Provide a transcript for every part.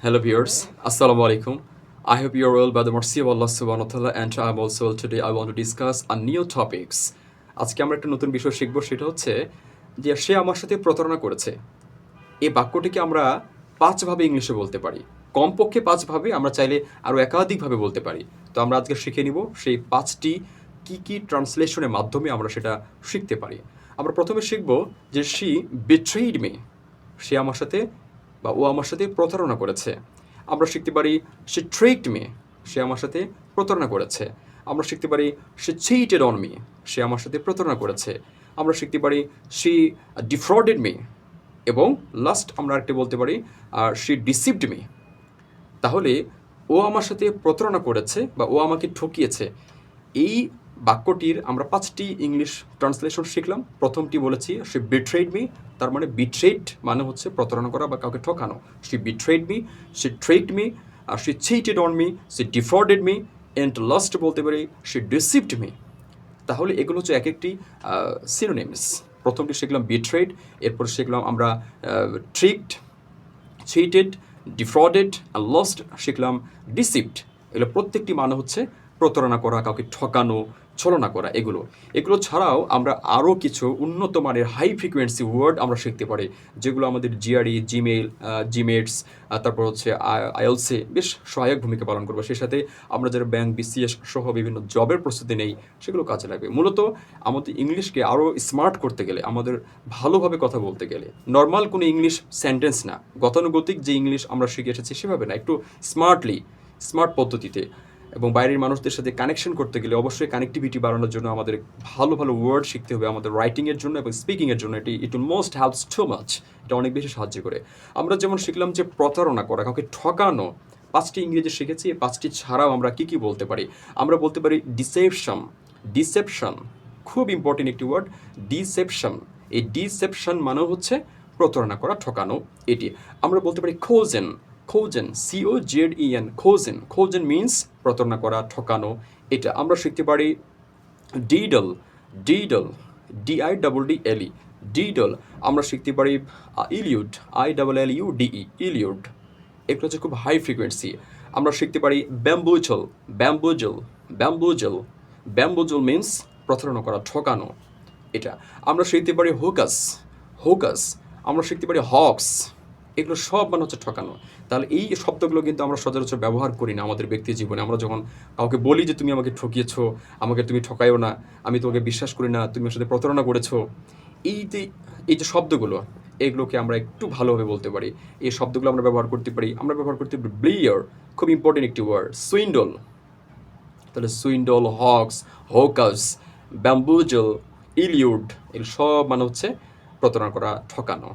Hello viewers, Assalamu alaikum. I hope you're well. By the mercy of Allah subhanahu wa ta'ala and I'm also well. Today I want to discuss a new topics. আজকে আমরা একটা নতুন বিষয় শিখব। সেটা হচ্ছে যে সে আমার সাথে প্রতারণা করেছে। এই বাক্যটিকে আমরা পাঁচভাবে ইংলিশে বলতে পারি। কমপক্ষে পাঁচভাবে আমরা চাইলে আরও একাধিকভাবে বলতে পারি। তো আমরা আজকে শিখে নিব সেই পাঁচটি কি কি ট্রান্সলেশনের মাধ্যমে আমরা সেটা শিখতে পারি। আমরা প্রথমে শিখব যে শি বিট্রেইড মি সে আমার সাথে বা ও আমার সাথে প্রতারণা করেছে। আমরা শিখতে পারি সে ট্রেকড মি সে আমার সাথে প্রতারণা করেছে। আমরা শিখতে পারি সে চিটেড অন মি সে আমার সাথে প্রতারণা করেছে। আমরা শিখতে পারি সি ডিফ্রডেড মি এবং লাস্ট আমরা আরেকটি বলতে পারি আর সি ডিসিভড মি তাহলে ও আমার সাথে প্রতারণা করেছে বা ও আমাকে ঠকিয়েছে। এই বাক্যটির আমরা পাঁচটি ইংলিশ ট্রান্সলেশন শিখলাম। প্রথমটি বলেছি সে বিট্রেড মি তার মানে বিট্রেড মানে হচ্ছে প্রতারণা করা বা কাউকে ঠকানো। She betrayed me she trade me R she cheated on me she defrauded me and last বলতে পারি সে ডিসিভড মি তাহলে এগুলো হচ্ছে এক একটি সিনোনিমস প্রথমটি শিখলাম বিট্রেড এরপর শিখলাম আমরা ট্রিকড চিটেড ডিফ্রডেড আর লস্ট শিখলাম ডিসিপ্ট এগুলো প্রত্যেকটি মানে হচ্ছে প্রতারণা করা, কাউকে ঠকানো ছলনা করা, এগুলো। এগুলো ছাড়াও আমরা আরও কিছু উন্নত মানের হাই ফ্রিকোয়েন্সি ওয়ার্ড আমরা শিখতে পারি, যেগুলো আমাদের জিআরই জিমেইল জিমেটস তারপর হচ্ছে আইএলসে বেশ সহায়ক ভূমিকা পালন করবে। সেই সাথে আমরা যারা ব্যাংক বিসিএস সহ বিভিন্ন জবের প্রস্তুতি নেই, সেগুলো কাজে লাগবে। মূলত আমাদের ইংলিশকে আরও স্মার্ট করতে গেলে, আমাদের ভালোভাবে কথা বলতে গেলে নর্মাল কোনো ইংলিশ সেন্টেন্স না, গতানুগতিক যে ইংলিশ আমরা শিখে এসেছি সেভাবে না, একটু স্মার্টলি স্মার্ট পদ্ধতিতে। এবং বাইরের মানুষদের সাথে কানেকশন করতে গেলে অবশ্যই কানেক্টিভিটি বাড়ানোর জন্য আমাদের ভালো ভালো ওয়ার্ড শিখতে হবে আমাদের রাইটিংয়ের জন্য এবং স্পিকিংয়ের জন্য। এটি it will most helps to much এটা অনেক বেশি সাহায্য করে। আমরা যেমন শিখলাম যে প্রতারণা করা, কাউকে ঠকানো, পাঁচটি ইংরেজি শিখেছি, এই পাঁচটি ছাড়াও আমরা কি কি বলতে পারি? আমরা বলতে পারি ডিসেপশন ডিসেপশন খুব ইম্পর্টেন্ট একটি ওয়ার্ড ডিসেপশন এই ডিসেপশন মানে হচ্ছে প্রতারণা করা, ঠকানো। এটি আমরা বলতে পারি cozen cozen C O Z E N cozen. Cozen means প্রতারণা করা, ঠকানো। এটা আমরা শিখতে পারি diddle diddle D I double D L E diddle আমরা শিখতে পারি illude I double L U D E illude. এগুলো হচ্ছে খুব হাই ফ্রিকোয়েন্সি আমরা শিখতে পারি ব্যাম্বুজল ব্যাম্বুজল ব্যাম্বুজল ব্যাম্বুজল মিন্স প্রতারণা করা, ঠকানো। এটা। আমরা শিখতে পারি হোকাস হোকাস আমরা শিখতে পারি হক্স এগুলো সব মানে হচ্ছে ঠকানো। তাহলে এই শব্দগুলো কিন্তু আমরা সচরাচর ব্যবহার করি না আমাদের ব্যক্তি জীবনে। আমরা যখন কাউকে বলি যে, তুমি আমাকে ঠকিয়েছো, আমাকে তুমি ঠকাইও না, আমি তোমাকে বিশ্বাস করি না, তুমি আমার সাথে প্রতারণা করেছ, এই যে এই যে শব্দগুলো, এগুলোকে আমরা একটু ভালোভাবে বলতে পারি। এই শব্দগুলো আমরা ব্যবহার করতে পারি। আমরা ব্যবহার করতে পারি ব্লিয়ার খুব ইম্পর্টেন্ট একটি ওয়ার্ড সুইন্ডল তাহলে সুইন্ডল হক্স হোকাস ব্যাম্বুজল ইলিউড এগুলো সব মানে হচ্ছে প্রতারণা করা, ঠকানো।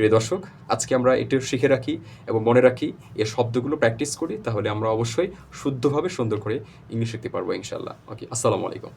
প্রিয় দর্শক, আজকে আমরা এটিও শিখে রাখি এবং মনে রাখি এ শব্দগুলো প্র্যাকটিস করি, তাহলে আমরা অবশ্যই শুদ্ধভাবে সুন্দর করে ইংলিশ শিখতে পারব ইনশাল্লাহ ওকে আসসালামু আলাইকুম।